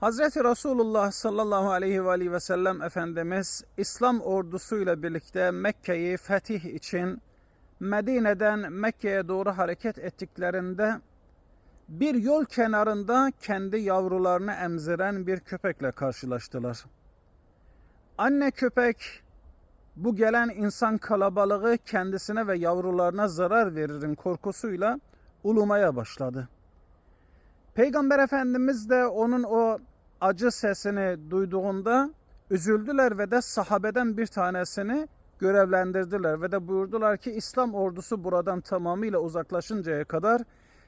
Hazreti Resulullah sallallahu aleyhi ve aleyhi ve sellem Efendimiz İslam ordusuyla birlikte Mekke'yi fetih için Medine'den Mekke'ye doğru hareket ettiklerinde bir yol kenarında kendi yavrularını emziren bir köpekle karşılaştılar. Anne köpek bu gelen insan kalabalığı kendisine ve yavrularına zarar veririn korkusuyla ulumaya başladı. Peygamber Efendimiz de onun o acı sesini duyduğunda üzüldüler ve de sahabeden bir tanesini görevlendirdiler ve de buyurdular ki İslam ordusu buradan tamamıyla uzaklaşıncaya kadar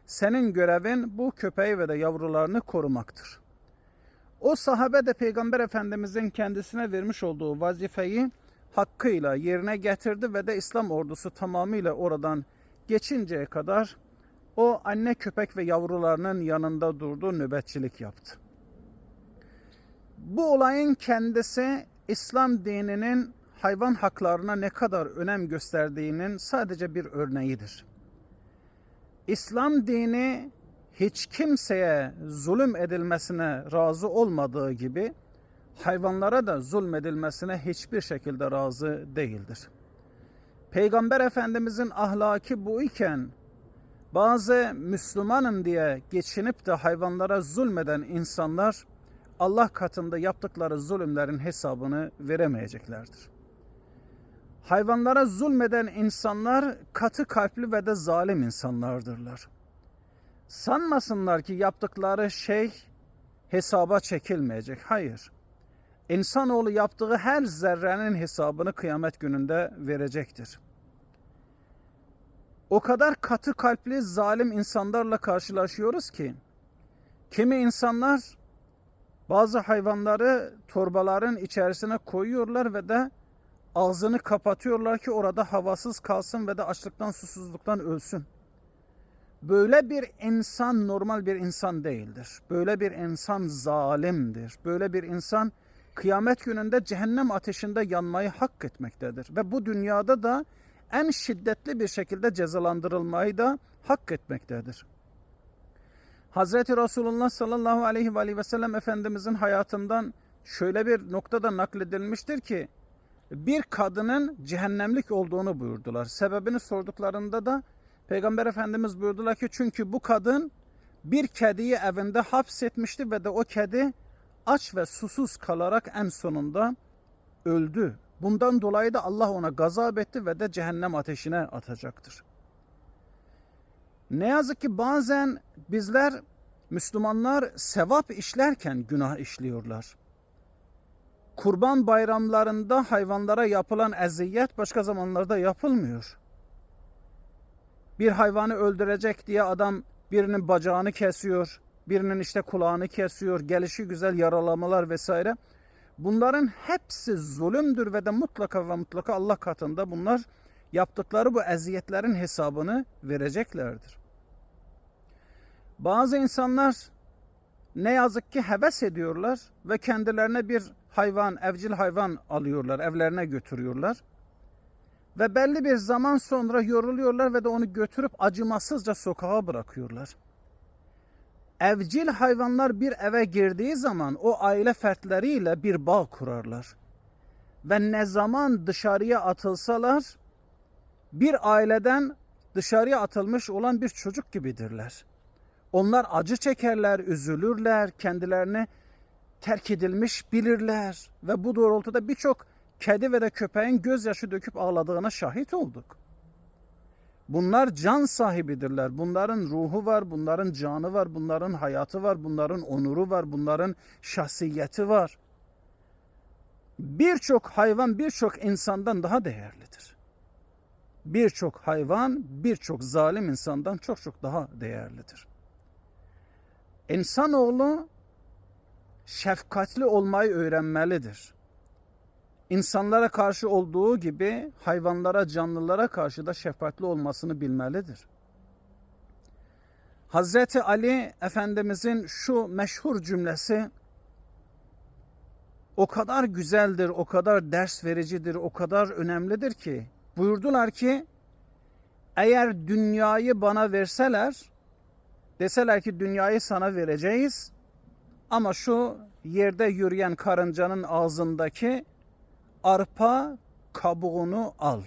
senin görevin bu köpeği ve de yavrularını korumaktır. O sahabe de Peygamber Efendimizin kendisine vermiş olduğu vazifeyi hakkıyla yerine getirdi ve de İslam ordusu tamamıyla oradan geçinceye kadar o anne köpek ve yavrularının yanında durdu, nöbetçilik yaptı. Bu olayın kendisi İslam dininin hayvan haklarına ne kadar önem gösterdiğinin sadece bir örneğidir. İslam dini hiç kimseye zulüm edilmesine razı olmadığı gibi hayvanlara da zulmedilmesine hiçbir şekilde razı değildir. Peygamber Efendimizin ahlaki bu iken bazı Müslümanım diye geçinip de hayvanlara zulmeden insanlar Allah katında yaptıkları zulümlerin hesabını veremeyeceklerdir. Hayvanlara zulmeden insanlar katı kalpli ve de zalim insanlardırlar. Sanmasınlar ki yaptıkları şey hesaba çekilmeyecek. Hayır. İnsanoğlu yaptığı her zerrenin hesabını kıyamet gününde verecektir. O kadar katı kalpli zalim insanlarla karşılaşıyoruz ki kimi insanlar bazı hayvanları torbaların içerisine koyuyorlar ve de ağzını kapatıyorlar ki orada havasız kalsın ve de açlıktan susuzluktan ölsün. Böyle bir insan normal bir insan değildir. Böyle bir insan zalimdir. Böyle bir insan kıyamet gününde cehennem ateşinde yanmayı hak etmektedir. Ve bu dünyada da en şiddetli bir şekilde cezalandırılmayı da hak etmektedir. Hazreti Resulullah sallallahu aleyhi ve, aleyhi ve sellem Efendimizin hayatından şöyle bir noktada nakledilmiştir ki bir kadının cehennemlik olduğunu buyurdular. Sebebini sorduklarında da Peygamber Efendimiz buyurdular ki çünkü bu kadın bir kediyi evinde hapsetmişti ve de o kedi aç ve susuz kalarak en sonunda öldü. Bundan dolayı da Allah ona gazap etti ve de cehennem ateşine atacaktır. Ne yazık ki bazen bizler Müslümanlar sevap işlerken günah işliyorlar. Kurban bayramlarında hayvanlara yapılan eziyet başka zamanlarda yapılmıyor. Bir hayvanı öldürecek diye adam birinin bacağını kesiyor, birinin işte kulağını kesiyor, gelişi güzel yaralamalar vesaire. Bunların hepsi zulümdür ve de mutlaka ve mutlaka Allah katında bunlar yaptıkları bu eziyetlerin hesabını vereceklerdir. Bazı insanlar ne yazık ki heves ediyorlar ve kendilerine bir hayvan, evcil hayvan alıyorlar, evlerine götürüyorlar. Ve belli bir zaman sonra yoruluyorlar ve de onu götürüp acımasızca sokağa bırakıyorlar. Evcil hayvanlar bir eve girdiği zaman o aile fertleriyle bir bağ kurarlar. Ve ne zaman dışarıya atılsalar bir aileden dışarıya atılmış olan bir çocuk gibidirler. Onlar acı çekerler, üzülürler, kendilerini terk edilmiş bilirler ve bu doğrultuda birçok kedi ve de köpeğin gözyaşı döküp ağladığına şahit olduk. Bunlar can sahibidirler. Bunların ruhu var, bunların canı var, bunların hayatı var, bunların onuru var, bunların şahsiyeti var. Birçok hayvan birçok insandan daha değerlidir. Birçok hayvan birçok zalim insandan çok çok daha değerlidir. İnsanoğlu şefkatli olmayı öğrenmelidir. İnsanlara karşı olduğu gibi hayvanlara, canlılara karşı da şefkatli olmasını bilmelidir. Hazreti Ali Efendimizin şu meşhur cümlesi o kadar güzeldir, o kadar ders vericidir, o kadar önemlidir ki buyurdular ki eğer dünyayı bana verseler deseler ki dünyayı sana vereceğiz Ama şu yerde yürüyen karıncanın ağzındaki arpa kabuğunu al.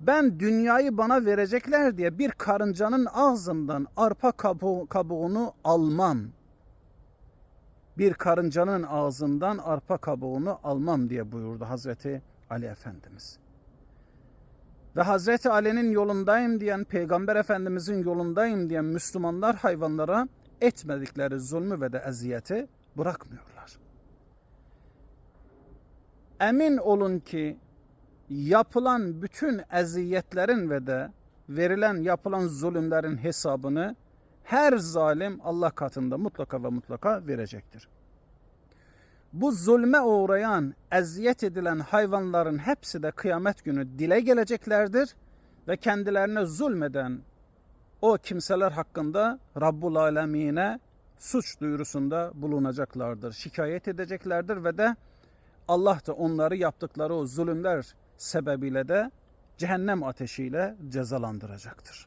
Ben dünyayı bana verecekler diye bir karıncanın ağzından arpa kabuğu, kabuğunu almam. Bir karıncanın ağzından arpa kabuğunu almam diye buyurdu Hazreti Ali Efendimiz. Ve Hazreti Ali'nin yolundayım diyen, Peygamber Efendimizin yolundayım diyen Müslümanlar hayvanlara etmedikleri zulmü ve de eziyeti bırakmıyorlar. Emin olun ki yapılan bütün eziyetlerin ve de verilen yapılan zulümlerin hesabını her zalim Allah katında mutlaka ve mutlaka verecektir. Bu zulme uğrayan, eziyet edilen hayvanların hepsi de kıyamet günü dile geleceklerdir ve kendilerine zulmeden o kimseler hakkında Rabbul Alemine suç duyurusunda bulunacaklardır. Şikayet edeceklerdir ve de Allah da onları yaptıkları o zulümler sebebiyle de cehennem ateşiyle cezalandıracaktır.